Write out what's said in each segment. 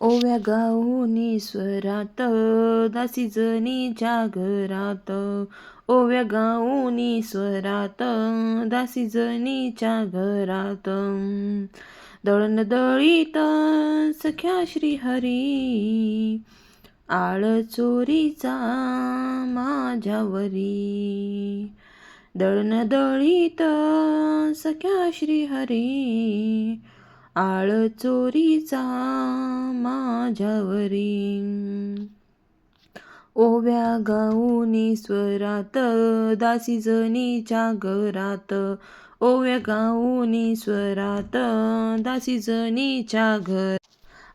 ओव्या गाऊनी स्वरात दासी जनीच्या घरात ओव्या गाऊनी स्वरात दासी जनीच्या घरात दळण दळीत सख्या श्रीहरी आळ चोरीचा माझ्यावरी. दळण दळीत सख्या श्रीहरी आळ चोरीचा माझ्यावरी. ओव्या गाऊनी स्वरात दासी जनीच्या घरात. ओव्या गाऊनी स्वरात दासी जनीच्या घर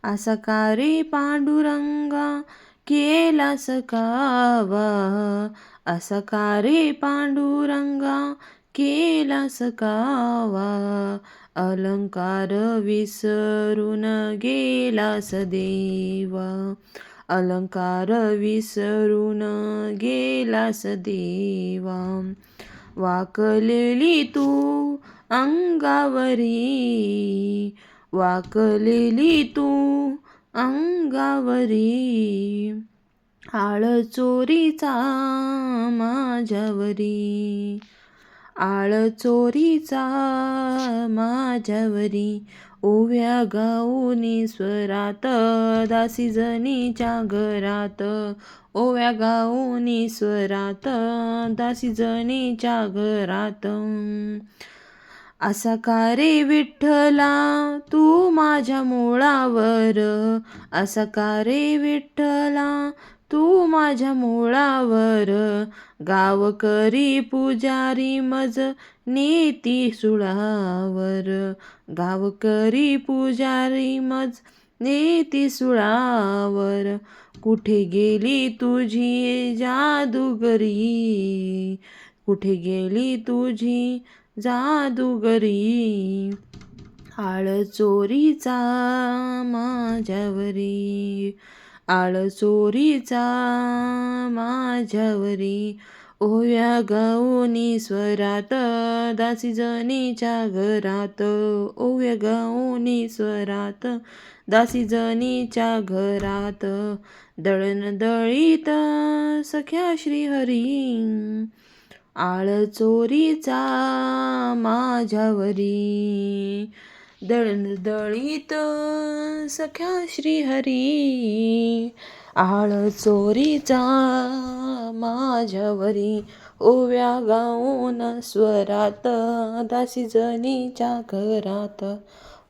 असा का रे पांडुरंगा केला सकावा असा का रे पांडुरंगा केला सकावा अलंकार विसरून गेलास देवा अलंकार विसरून गेलास देवा वाकलेली तू अंगावरी वाकलेली तू अंगावरी. आळचोरीचा माझ्यावरी. आळ चोरीचा माझ्यावरी ओव्या गाऊनी स्वरात दासी जणीच्या घरात. ओव्या गाऊनी स्वरात दासी जणीच्या घरात. असा का रे विठ्ठला तू माझ्या मुळावर? असा का रे विठ्ठला तू माझ्या मुळावर. गावकरी पुजारी मज नेती सुळावर. गावकरी पुजारी मज नेती सुळावर. कुठे गेली तुझी जादूगरी? कुठे गेली तुझी जादूगरी? आळ चोरीचा माझ्यावरी. आळ चोरीचा माझ्यावरी. ओव्या गाऊनी स्वरात दासी जनीच्या घरात. ओव्या गाऊनी स्वरात दासी जनीच्या घरात. दळण दळीत सख्या श्रीहरी. आळ चोरीचा माझ्यावरी. दळदळीत सख्या श्रीहरी आळ चोरीचा माझ्यावरी. ओव्या गाऊन स्वरात दासी जनीच्या घरात.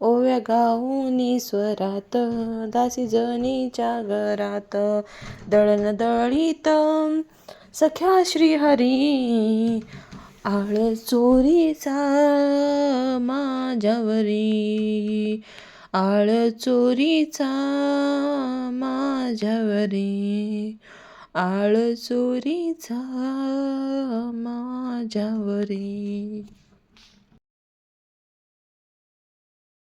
ओव्या गाऊनी स्वरात दासी जनीच्या घरात. दळण दळीत सख्या श्रीहरी आळ चोरीचा माझ्यावरी आळ चोरीचा माझ्यावरी आळ चोरीचा माझ्यावरी